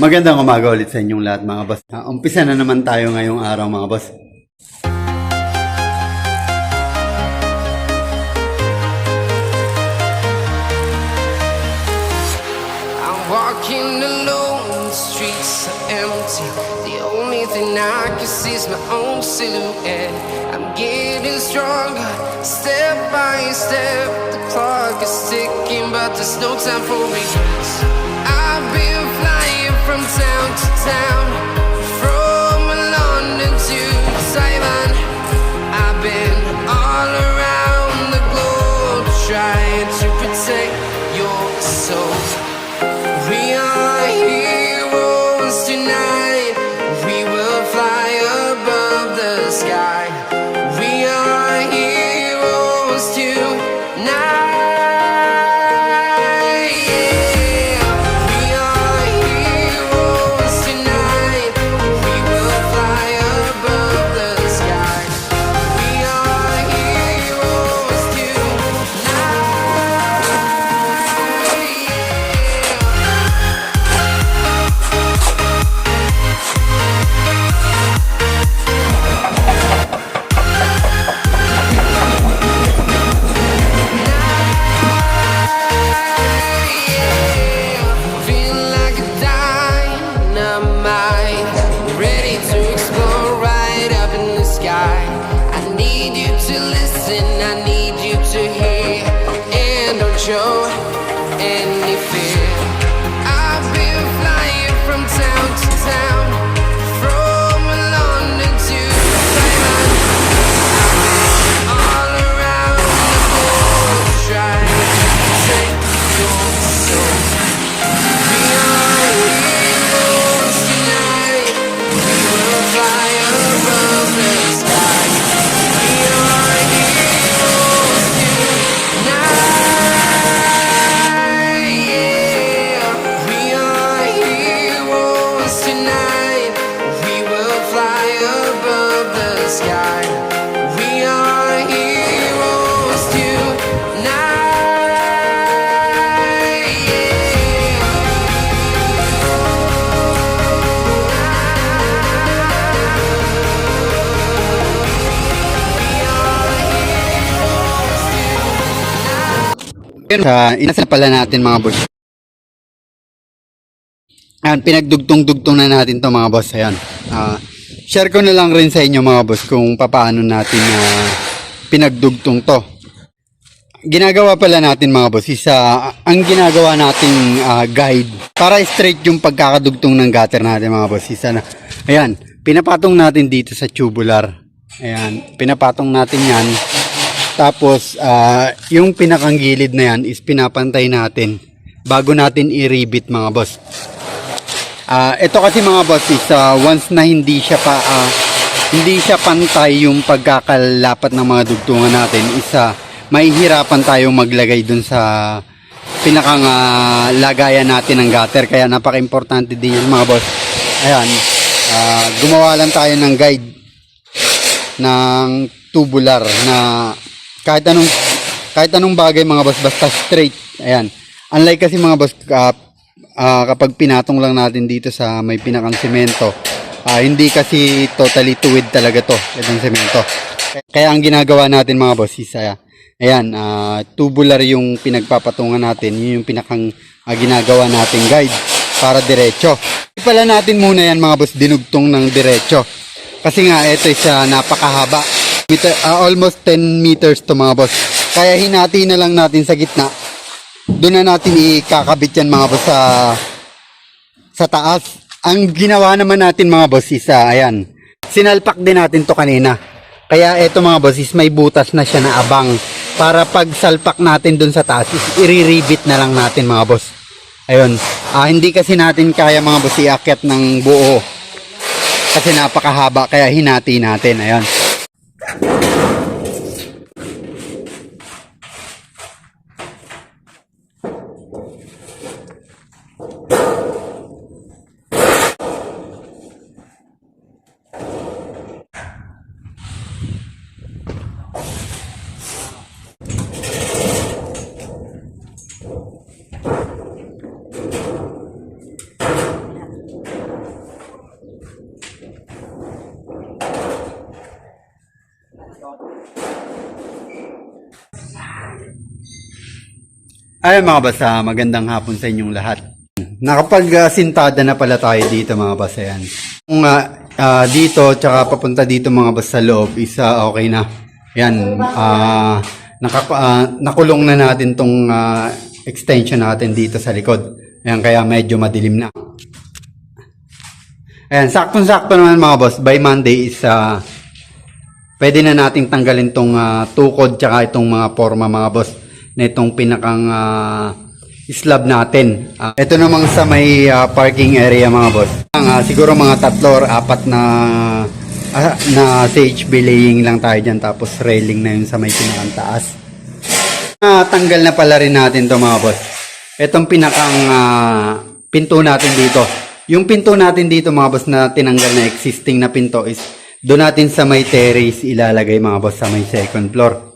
Magandang umaga ulit sa inyong lahat mga boss. Ah, umpisa na naman tayo ngayong araw mga boss. I'm walking alone, the streets are empty. The only thing I can see is my own silhouette. I'm getting stronger, step by step. The clock is ticking, but there's no time for regrets. I've been town to town, from London to Taiwan. Sa inasal pala natin mga boss. Ayan, pinagdugtong-dugtong na natin to mga boss. Ayan. Ah, share ko na lang rin sa inyo mga boss kung paano natin ah, pinagdugtong to. Ginagawa pala natin mga boss is ah, ang ginagawa nating ah, guide para straight yung pagkakadugtong ng gutter natin mga boss. Isa na. Ayan, pinapatong natin dito sa tubular. Ayan, pinapatong natin yan. Tapos, ah, yung pinakang gilid na yan is pinapantay natin bago natin i-rebit mga boss. Ah, ito kasi mga boss is ah, once na hindi siya pa ah, hindi siya pantay yung pagkakalapat ng mga dugtungan natin isa mahihirapan tayong maglagay dun sa pinakang ah, lagayan natin ng gutter kaya napaka-importante din yan mga boss. Ayan, ah, gumawa lang tayo ng guide ng tubular na kahit anong kahit anong bagay mga boss basta straight. Ayan. Unlike kasi mga boss ah, ah, kapag pinatong lang natin dito sa may pinakang semento, ah, hindi kasi totally tuwid talaga to, itong semento. Kaya ang ginagawa natin mga boss is ah, ayan, ah, tubular yung pinagpapatungan natin, yun yung pinakang ah, ginagawa natin guide para diretso. Pala natin muna yan mga boss dinugtong ng diretso. Kasi nga ito is ah, napakahaba. Meter, ah, almost 10 meters to mga boss. Kaya hinati na lang natin sa gitna. Doon na natin ikakabit yan mga boss sa sa taas. Ang ginawa naman natin mga boss is ah, ayan. Sinalpak din natin to kanina. Kaya eto mga boss is may butas na siya na abang. Para pag salpak natin dun sa taas is iriribit na lang natin mga boss. Ayun. Ah, hindi kasi natin kaya mga boss iakyat ng buo. Kasi napakahaba kaya hinati natin. Ayun. Ay mga boss, ah, magandang hapon sa inyong lahat. Nakapag-sintada na pala tayo dito mga boss. Ayan. Kung ah, ah, dito, tsaka papunta dito mga boss sa loob, isa okay na. Ayan, ah, nakak- ah, nakulong na natin tong ah, extension natin dito sa likod. Ayan, kaya medyo madilim na. Ayan, saktong-sakto naman mga boss. By Monday is ah, pwede na nating tanggalin tong ah, tukod tsaka itong mga forma mga boss na itong pinakang ah, slab natin. Ah, ito namang sa may ah, parking area mga boss. Ah, siguro mga tatlo or apat na ah, na CHB laying lang tayo dyan tapos railing na yun sa may pinakang taas. Ah, tanggal na pala rin natin to mga boss. Itong pinakang ah, pinto natin dito. Yung pinto natin dito mga boss na tinanggal na existing na pinto is doon natin sa may terrace ilalagay mga boss sa may second floor.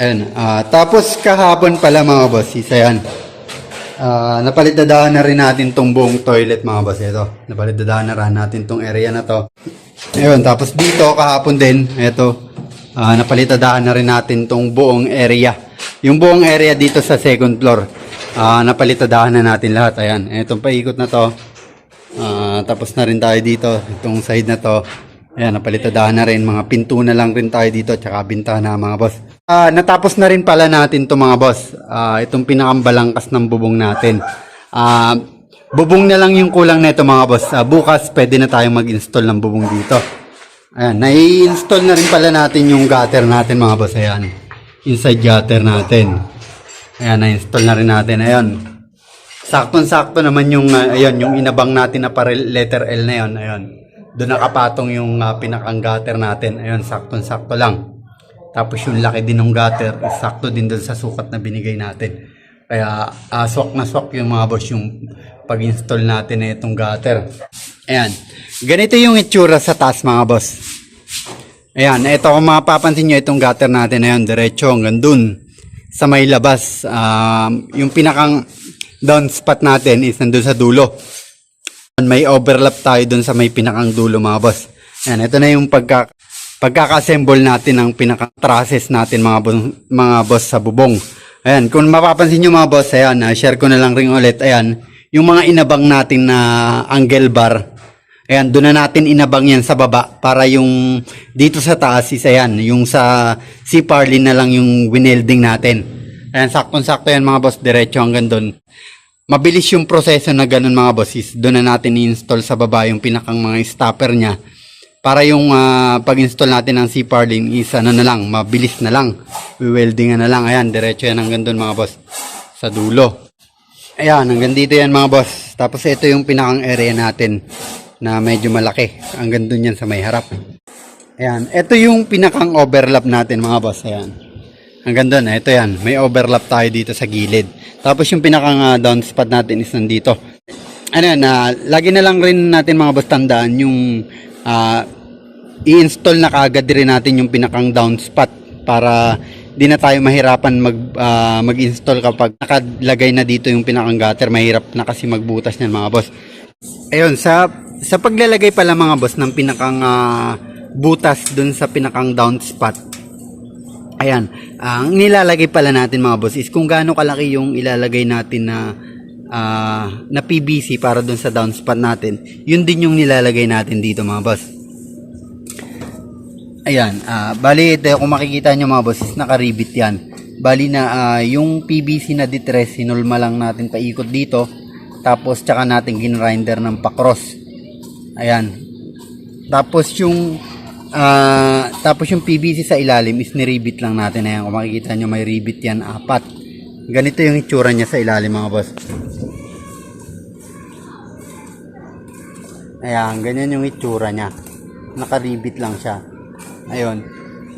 Ayun. ah, tapos kahapon pala mga boss, isa yan. Ah, napalitadaan na rin natin tong buong toilet mga boss. Ito, napalitadaan na rin natin tong area na to. Ayun, tapos dito kahapon din, ito, ah, napalitadaan na rin natin tong buong area. Yung buong area dito sa second floor, ah, napalitadaan na natin lahat. Ayan, itong paikot na to. Ah, tapos na rin tayo dito, itong side na to. Ayan, napalitadahan na rin. Mga pinto na lang rin tayo dito, tsaka bintana mga boss. Ah, natapos na rin pala natin to mga boss. Ah, itong pinakambalangkas ng bubong natin. Ah, bubong na lang yung kulang nito mga boss. Ah, bukas pwede na tayong mag-install ng bubong dito. Ayan, nai-install na rin pala natin yung gutter natin mga boss. Ayan, inside gutter natin. Ayan, na-install na rin natin. Ayan, Saktong-sakto naman yung uh, ayun, yung inabang natin na para letter L na yon, ayun. Doon nakapatong yung uh, pinakang gutter natin. Ayun, saktong-sakto lang. Tapos yung laki din ng gutter, sakto din doon sa sukat na binigay natin. Kaya uh, swak na swak yung mga boss yung pag-install natin na itong gutter. Ayan. Ganito yung itsura sa taas mga boss. Ayan, ito kung mapapansin nyo itong gutter natin na yun, diretso hanggang dun sa may labas. Um, yung pinakang down spot natin is nandun sa dulo. May overlap tayo dun sa may pinakang dulo mga boss. Ayan, ito na yung pagka, pagkaka-assemble natin ng pinakang trusses natin mga, boss, mga boss sa bubong. Ayan, kung mapapansin nyo mga boss, ayan, ah, share ko na lang rin ulit. Ayan, yung mga inabang natin na angle bar, Ayan, doon na natin inabang yan sa baba para yung dito sa taas is ayan, yung sa si Parlin na lang yung winelding natin. Ayan, saktong-sakto yan mga boss, diretso hanggang doon. Mabilis yung proseso na ganun mga boss is doon na natin i-install sa baba yung pinakang mga stopper niya para yung ah, pag-install natin ng si Parlin is ano na lang, mabilis na lang. Welding na lang. Ayan, diretso yan hanggang doon mga boss. Sa dulo. Ayan, hanggang dito yan mga boss. Tapos ito yung pinakang area natin na medyo malaki. Hanggang dun yan sa may harap. Ayan, ito yung pinakang overlap natin mga boss. Ayan. Hanggang dun, ito yan. May overlap tayo dito sa gilid. Tapos yung pinakang ah, down natin is nandito. Ano yan, ah, lagi na lang rin natin mga boss tandaan yung ah, i-install na kagad rin natin yung pinakang down spot para di na tayo mahirapan mag ah, mag-install kapag nakalagay na dito yung pinakang gutter. Mahirap na kasi magbutas niyan mga boss. Ayun sa sa paglalagay pala mga boss ng pinakang ah, butas dun sa pinakang down spot ayan ang nilalagay pala natin mga boss is kung gaano kalaki yung ilalagay natin na ah, na PVC para dun sa down spot natin yun din yung nilalagay natin dito mga boss Ayan, ah bali ito kung makikita nyo mga boss, nakaribit yan. Bali na ah, yung PVC na distress, sinulma lang natin paikot dito. Tapos tsaka natin ginrinder ng pakros. Ayan. Tapos yung ah, tapos yung PVC sa ilalim is niribit lang natin. Ayan, kung makikita nyo may ribit yan, apat. Ganito yung itsura niya sa ilalim mga boss. Ayan, ganyan yung itsura niya. Nakaribit lang siya. Ayun.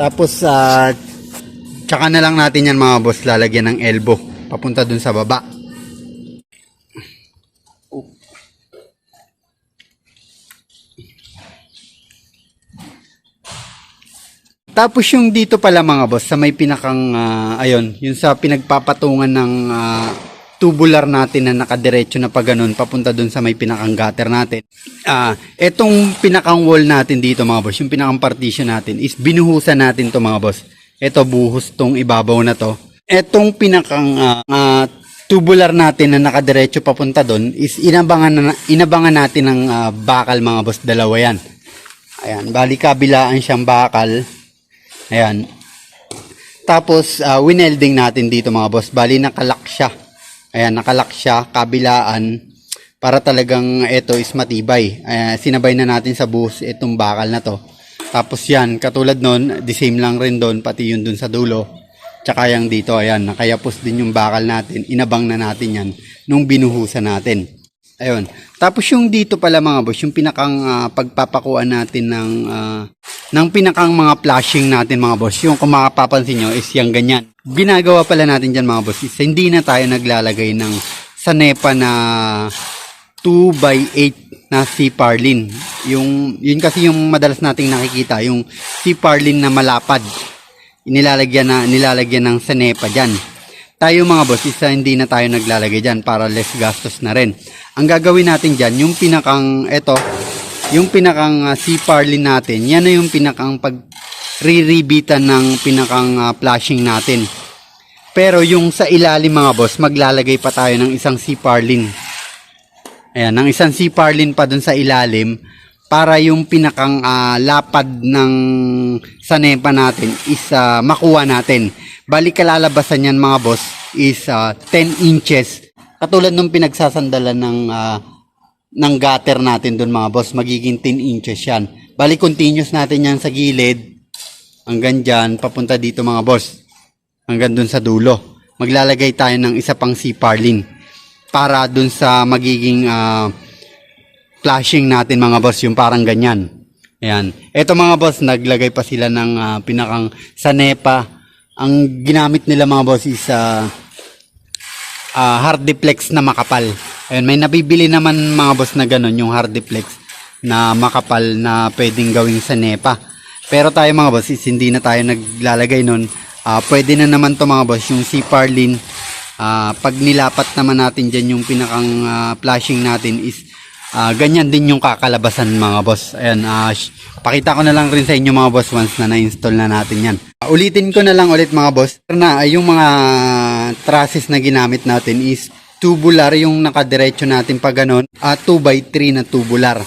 Tapos, ah, tsaka na lang natin yan mga boss, lalagyan ng elbow. Papunta dun sa baba. Tapos yung dito pala mga boss, sa may pinakang, ah, ayun, yung sa pinagpapatungan ng ah, tubular natin na nakadiretso na pa ganun, papunta dun sa may pinakang gutter natin. Ah, etong pinakang wall natin dito mga boss, yung pinakang partition natin is binuhusan natin to mga boss. Ito buhos tong ibabaw na to. Etong pinakang ah, ah, tubular natin na nakadiretso papunta doon is inabangan, na, inabangan natin ng ah, bakal mga boss. Dalawa yan. Ayan, bali kabilaan siyang bakal. Ayan. Tapos, uh, winelding natin dito mga boss. Bali, nakalak siya. Ayan, nakalak siya, kabilaan. Para talagang ito is matibay. Ayan, sinabay na natin sa buhos itong bakal na to. Tapos yan, katulad nun, the same lang rin doon, pati yun doon sa dulo. Tsaka yung dito, ayan, nakayapos din yung bakal natin. Inabang na natin yan nung binuhusan natin. Ayun. Tapos yung dito pala mga boss, yung pinakang ah, pagpapakuan natin ng ah, ng pinakang mga flashing natin mga boss. Yung kung makapapansin nyo is yung ganyan. Ginagawa pala natin dyan mga boss is hindi na tayo naglalagay ng sanepa na 2x8 na si Parlin. Yung, yun kasi yung madalas nating nakikita, yung si Parlin na malapad. Nilalagyan na nilalagyan ng sanepa diyan. Tayo mga boss, isa hindi na tayo naglalagay diyan para less gastos na rin. Ang gagawin natin diyan, yung pinakang eto, yung pinakang uh, si Parlin natin, yan na yung pinakang pag riribitan ng pinakang ah, flashing natin. Pero yung sa ilalim mga boss, maglalagay pa tayo ng isang si Parlin. Ayan, ng isang si Parlin pa dun sa ilalim para yung pinakang ah, lapad ng sanepa natin is ah, makuha natin. Balik kalalabasan yan mga boss is ah, 10 inches. Katulad nung pinagsasandalan ng ah, ng gutter natin dun mga boss, magiging 10 inches yan. Balik continuous natin yan sa gilid hanggang dyan, papunta dito mga boss. Hanggang dun sa dulo. Maglalagay tayo ng isa pang si Parlin para dun sa magiging ah, flashing natin mga boss, yung parang ganyan. Ayan. Ito mga boss, naglagay pa sila ng ah, pinakang sanepa. Ang ginamit nila mga boss is ah, ah, hardiplex na makapal. Ayun, may nabibili naman mga boss na ganun, yung hardiplex na makapal na pwedeng gawing sanepa. Pero tayo mga boss, hindi na tayo naglalagay nun. Ah, pwede na naman to mga boss, yung si Parlin. Ah, pag nilapat naman natin dyan yung pinakang ah, flashing natin is ah, ganyan din yung kakalabasan mga boss. Ayan, sh- pakita ko na lang rin sa inyo mga boss once na na-install na natin yan. Ah, ulitin ko na lang ulit mga boss. Na ay yung mga trusses na ginamit natin is tubular yung nakadiretso natin pa ganun. Ah, 2x3 na tubular.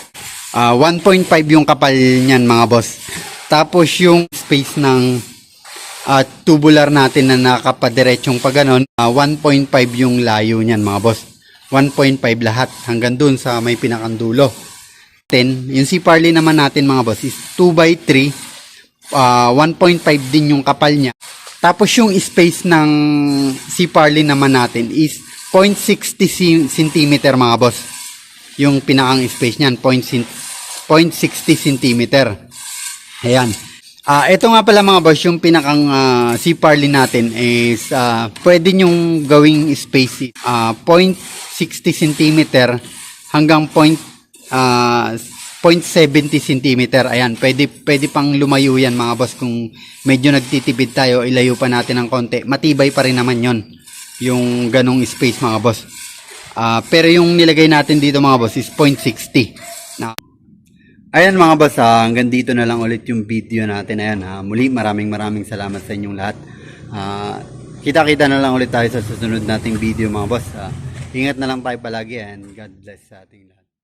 Ah, 1.5 yung kapal niyan mga boss. Tapos yung space ng ah, tubular natin na nakapadiretsyong pa ganon, ah, 1.5 yung layo niyan mga boss. 1.5 lahat hanggang dun sa may pinakandulo. 10, yung si Parley naman natin mga boss is 2x3, ah, 1.5 din yung kapal niya. Tapos yung space ng si Parley naman natin is 0.60 ci- cm mga boss. Yung pinakang space niyan, 0.60 cm. Ayan. Ah, ito nga pala mga boss, yung pinakang ah, si Parley natin is ah, pwede nyong gawing space ah 0.60 cm hanggang point ah 0.70 cm. Ayan, pwede pwede pang lumayo yan mga boss kung medyo nagtitipid tayo, ilayo pa natin ng konti. Matibay pa rin naman 'yon. Yung ganong space mga boss. Ah, pero yung nilagay natin dito mga boss is 0.60. Na Ayan mga boss, ah, hanggang dito na lang ulit yung video natin. Ayan, ah, muli maraming maraming salamat sa inyong lahat. Ah, kita-kita na lang ulit tayo sa susunod nating video mga boss. Ingat na lang tayo palagi and God bless sa ating lahat.